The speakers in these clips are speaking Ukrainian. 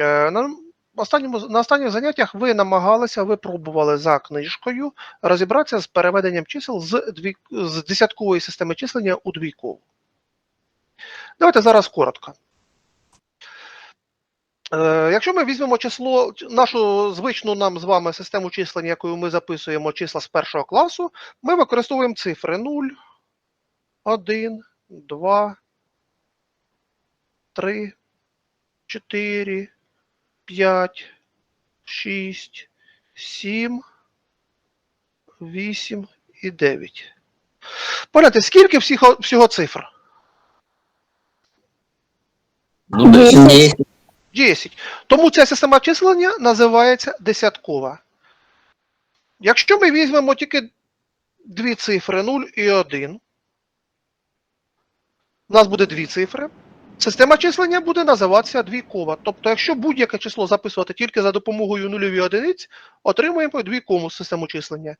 Е, На останньому, на останніх заняттях ви намагалися, ви пробували за книжкою розібратися з переведенням чисел з, дві, з десяткової системи числення у двійкову. Давайте зараз коротко. Е, Якщо ми візьмемо число, нашу звичну нам з вами систему числення, якою ми записуємо числа з першого класу, ми використовуємо цифри 0, 1, 2, 3, 4, 5, 6, 7, 8 і 9. Погляньте, скільки всього, всього цифр? Ну, десять. 10. Тому ця система числення називається десяткова. Якщо ми візьмемо тільки дві цифри 0 і 1, у нас буде дві цифри. Система числення буде називатися двійкова. Тобто, якщо будь-яке число записувати тільки за допомогою нульові одиниць, отримуємо двійкову систему числення.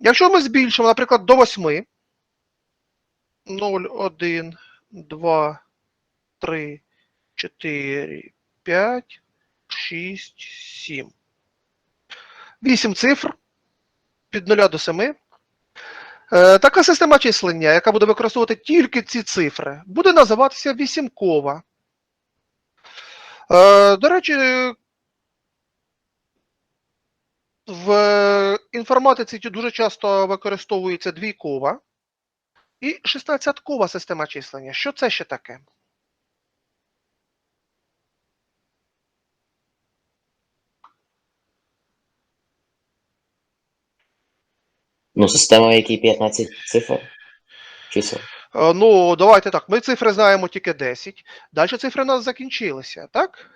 Якщо ми збільшимо, наприклад, до 8, 0, 1, 2, 3, 4, 5, 6, 7. 8 цифр від 0 до 7. Е, така система числення, яка буде використовувати тільки ці цифри, буде називатися вісімкова. Е, до речі, в інформатиці дуже часто використовується двійкова і шістнадцяткова система числення. Що це ще таке? Ну, система, в якій 15 цифр. Чисел. Е, Ну, давайте так. Ми цифри знаємо тільки 10. Далі цифри у нас закінчилися, так?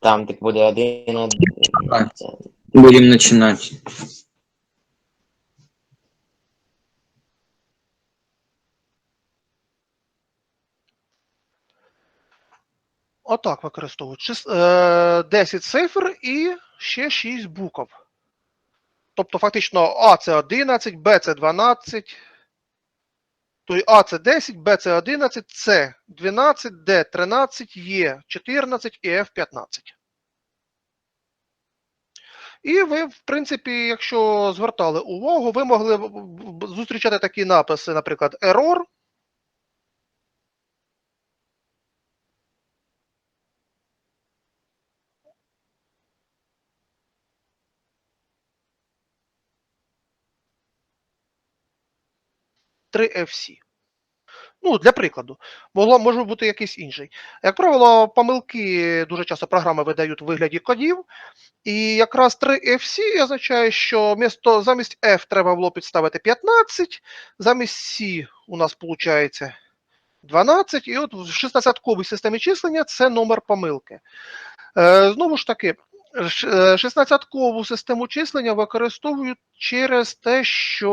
Там так буде один, один. Так. Будем начинать. Отак використовують. Шіс- е, 10 цифр і ще 6 букв. Тобто, фактично, А це 11, Б це 12. То А це 10, Б це 11, С 12, Д 13, Е 14 і Ф 15. І ви, в принципі, якщо звертали увагу, ви могли зустрічати такі написи, наприклад, error. – 3FC. Ну, для прикладу, могло, може бути якийсь інший. Як правило, помилки дуже часто програми видають у вигляді кодів, і якраз 3FC означає, що вмісто, замість F треба було підставити 15, замість C у нас виходить 12, і от в 16-ковій системі числення це номер помилки. Е, знову ж таки, е, 16-кову систему числення використовують через те, що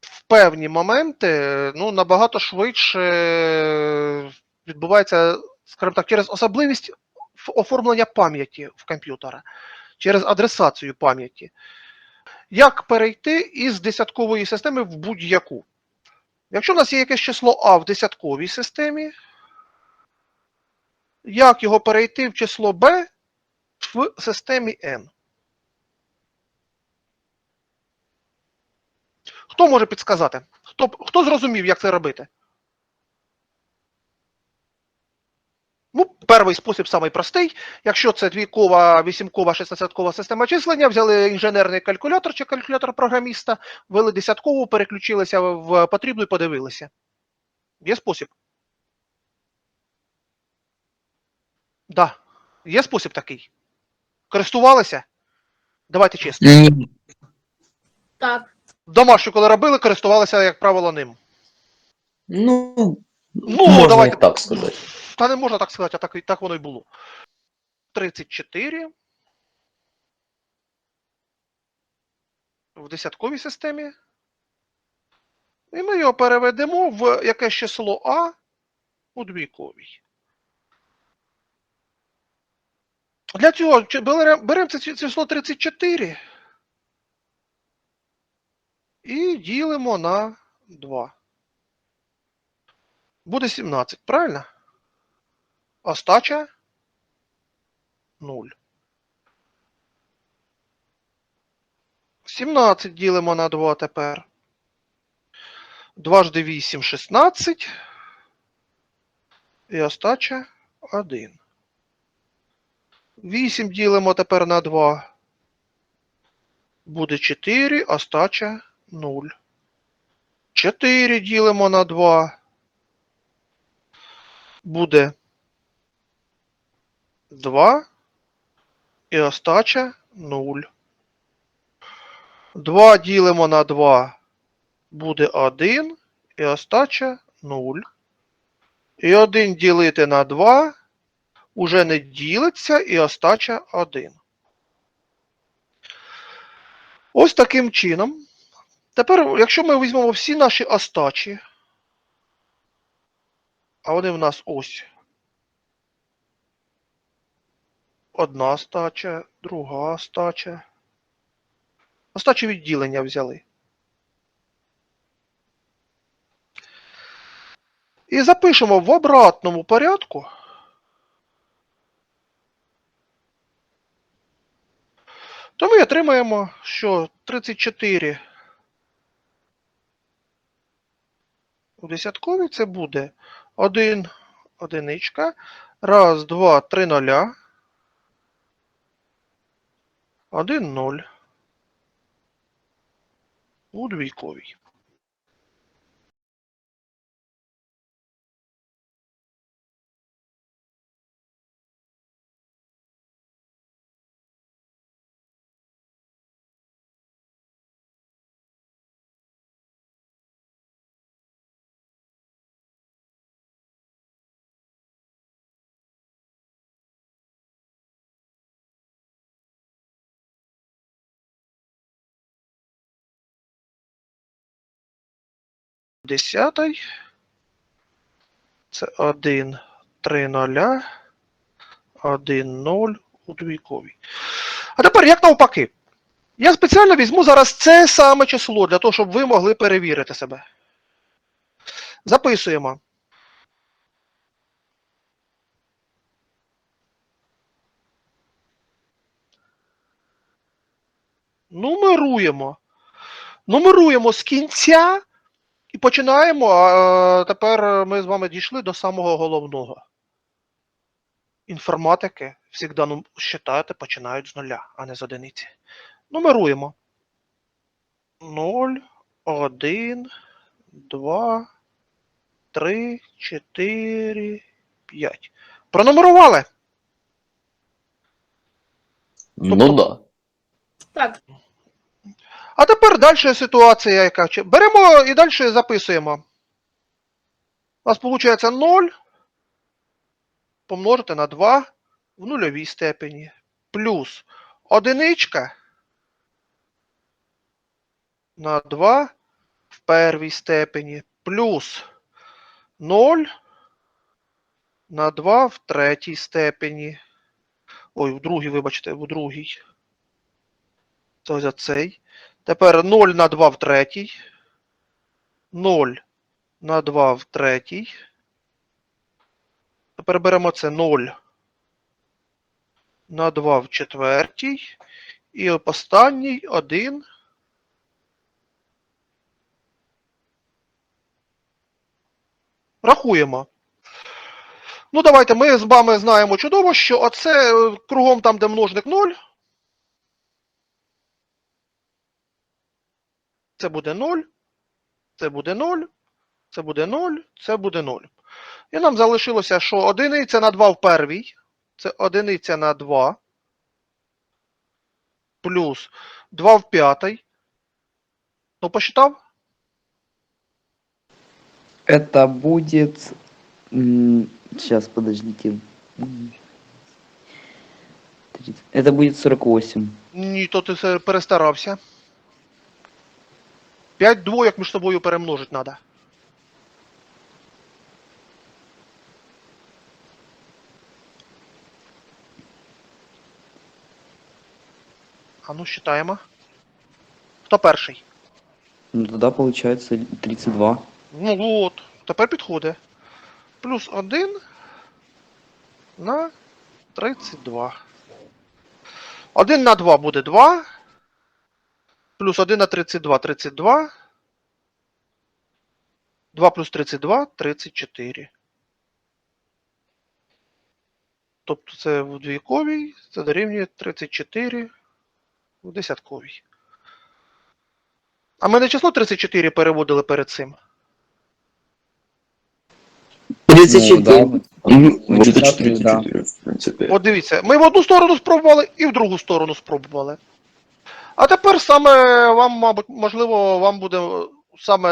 в певні моменти ну, набагато швидше відбувається, скажімо так, через особливість оформлення пам'яті в комп'ютера, через адресацію пам'яті. Як перейти із десяткової системи в будь-яку? Якщо у нас є якесь число А в десятковій системі, як його перейти в число Б в системі N? Хто може підсказати? Хто, хто зрозумів, як це робити? Ну, перший спосіб самий простий. Якщо це двійкова, вісімкова, шістнадцяткова система числення, взяли інженерний калькулятор чи калькулятор програміста, ввели десяткову, переключилися в потрібну і подивилися. Є спосіб? Да. Є спосіб такий. Користувалися? Давайте чесно. Так. Домашню, коли робили, користувалися, як правило, ним. Ну, Ну, Можна давайте і так сказати. Та не можна так сказати, а так, так воно й було. 34 в десятковій системі. І ми його переведемо в якесь число А у двійковій. Для цього беремо беремо це число 34 і ділимо на 2. Буде 17, правильно? Остача 0. 17 ділимо на 2 тепер. Дважди 8 16. І остача 1. 8 ділимо тепер на 2. Буде 4, остача 0. 4 ділимо на 2. Буде 2. І остача 0. 2 ділимо на 2. Буде 1. І остача 0. І 1 ділити на 2 уже не ділиться і остача 1. Ось таким чином. Тепер, якщо ми візьмемо всі наші остачі, а вони в нас ось. Одна стача, друга стача. Остачі відділення взяли. І запишемо в обратному порядку. То ми отримаємо, що 34 у десятковій це буде 1 одиничка, раз, два, три ноля, 1, 0. У двійковій. Десятий. Це 1, 3 ноля, 1, 0 у двійковій. А тепер як навпаки? Я спеціально візьму зараз це саме число для того, щоб ви могли перевірити себе. Записуємо. Нумеруємо. Нумеруємо з кінця і починаємо. А тепер ми з вами дійшли до самого головного. Інформатики завжди ну, считати починають з нуля, а не з одиниці. Нумеруємо. 0, 1, 2, 3, 4, 5. Пронумерували? Ну да. Так. А тепер далі ситуація, яка. Беремо і далі записуємо. У нас виходить 0 помножити на 2 в нульовій степені. Плюс одиничка на 2 в первій степені. Плюс 0 на 2 в третій степені. Ой, в другій, вибачте, в другій. Ось цей. Тепер 0 на 2 в третій. 0 на 2 в третій. Тепер беремо це 0 на 2 в четвертій. І останній 1. Рахуємо. Ну, давайте ми з вами знаємо чудово, що оце е, кругом там, де множник 0. Це буде 0, це буде 0, це буде 0, це буде 0. І нам залишилося, що одиниця на 2 в первій, це одиниця на 2, плюс 2 в п'ятій. Ну, посчитав? Это будет... Сейчас, подождите. Это будет 48. Ні, то ти перестарався. 5 двоєк між собою перемножити треба. А ну, считаємо. Хто перший? Ну тогда получается 32. Ну от, тепер підходить. плюс 1 на 32. 1 на 2 буде 2. Плюс 1 на 32 32. 2 плюс 32 34. Тобто це в двійковій, це дорівнює 34 в десятковій. А ми не число 34 переводили перед цим. 34. Ну. Буде Так, 34, в принципі. От дивіться, ми в одну сторону спробували і в другу сторону спробували. А тепер саме вам, мабуть, можливо, вам буде саме